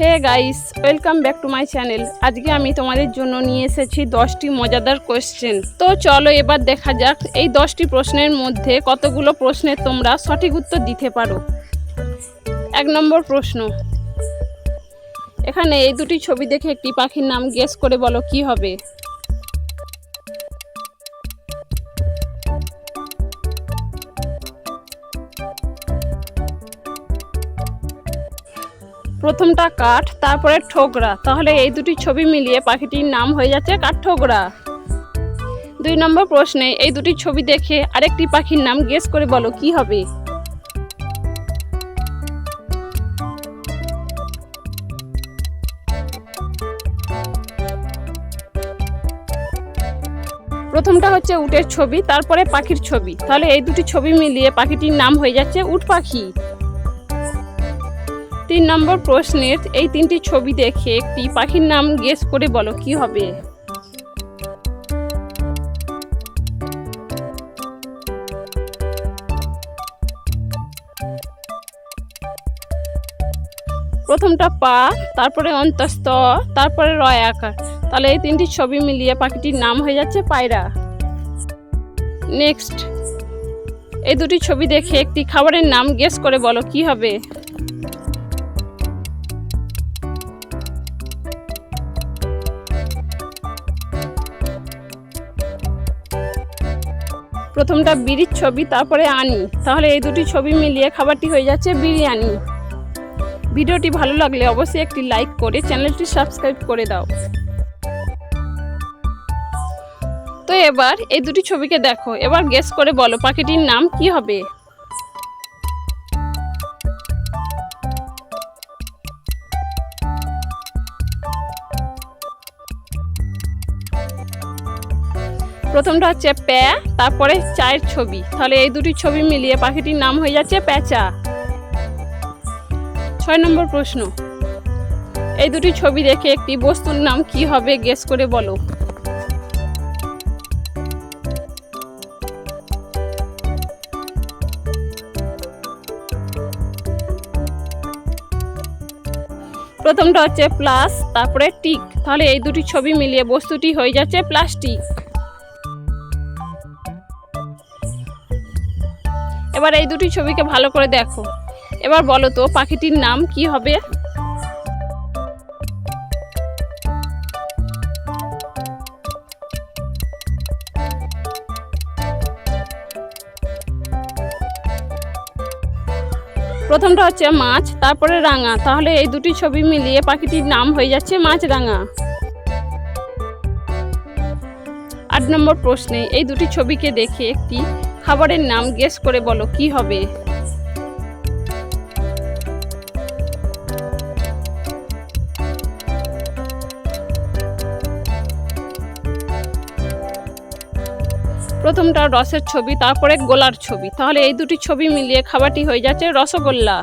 Hey guys welcome back to my channel আজকে আমি তোমাদের জন্য নিয়ে এসেছি দশটি মজাদার কোয়েশ্চেন তো চলো এবার দেখা যাক এই দশটি প্রশ্নের মধ্যে কতগুলো প্রশ্নের তোমরা সঠিক উত্তর দিতে পারো। এক নম্বর প্রশ্ন, এখানে এই দুটি ছবি দেখে একটি পাখির নাম গেস করে বলো কি হবে? প্রথমটা কাঠ, তারপরে ঠোকরা। তাহলে এই দুটি ছবি মিলিয়ে পাখিটির নাম হয়ে যাচ্ছে কাঠঠোকরা। দুই নম্বর প্রশ্নে, এই দুটি ছবি দেখে আরেকটি পাখির নাম গেস করে বলো, কি হবে? প্রথমটা হচ্ছে উটের ছবি, তারপরে পাখির ছবি। তাহলে এই দুটি ছবি মিলিয়ে পাখিটির নাম হয়ে যাচ্ছে উট পাখি। তিন নম্বর প্রশ্নের এই তিনটি ছবি দেখে একটি পাখির নাম গেস করে বলো, কি হবে? প্রথমটা পা, তারপরে অন্তস্থ, তারপরে রয় আকার। তাহলে এই তিনটি ছবি মিলিয়ে পাখিটির নাম হয়ে যাচ্ছে পায়রা। নেক্সট এই দুটি ছবি দেখে একটি খাবারের নাম গেস করে বলো, কি হবে? প্রথমটা বিড়ির ছবি, তারপরে আনি। তাহলে এই দুটি ছবি মিলিয়ে খাবারটি হয়ে যাচ্ছে বিরিয়ানি। ভিডিওটি ভালো লাগলে অবশ্যই একটি লাইক করে চ্যানেলটি সাবস্ক্রাইব করে দাও। তো এবার এই দুটি ছবিকে দেখো। এবার গেস করে বলো পাখিটির নাম কি হবে? প্রথমটা হচ্ছে প্যা তারপরে চায়ের ছবি। তাহলে এই দুটি ছবি মিলিয়ে পাখিটির নাম হয়ে যাচ্ছে প্যাঁচা ছয় নম্বর প্রশ্ন। এই দুটি ছবি দেখে একটি বস্তুর নাম কি হবে গেস করে বলো। প্রথমটা হচ্ছে প্লাস, তারপরে টিক। তাহলে এই দুটি ছবি মিলিয়ে বস্তুটি হয়ে যাচ্ছে প্লাস্টিক। এবার এই দুটি ছবিকে ভালো করে দেখো। এবার বলো তো, পাখিটির নাম কি হবে? প্রথমটা হচ্ছে মাছ, তারপরে রাঙা। তাহলে এই দুটি ছবি মিলিয়ে পাখিটির নাম হয়ে যাচ্ছে মাছ, রাঙা। আট নম্বর প্রশ্নে এই দুটি ছবিকে দেখে একটি খাবারের নাম গেস করে বলো, কি হবে? প্রথমটা রসের ছবি, তারপরে গোলার ছবি। তাহলে এই দুটি ছবি মিলিয়ে খাবারটি হয়ে যাচ্ছে রসগোল্লা।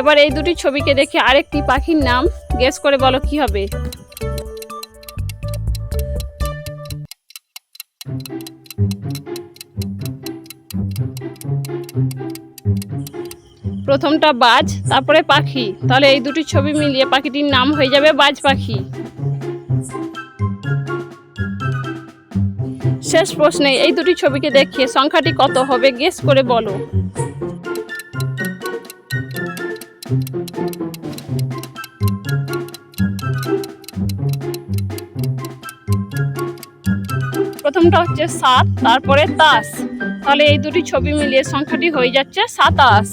এবার এই দুটি ছবিকে দেখে আরেকটি পাখির নাম গেস করে বলো, কি হবে? প্রথমটা বাজ, তারপরে পাখি। তাহলে এই দুটি ছবি মিলিয়ে পাখিটির নাম হয়ে যাবে বাজ পাখি। শেষ প্রশ্নে এই দুটি ছবিকে দেখে সংখ্যাটি কত হবে গেস করে বলো। প্রথমটা হচ্ছে সাত, তারপরে তাস। তাহলে এই দুটি ছবি মিলিয়ে সংখ্যাটি হয়ে যাচ্ছে সাতাশ।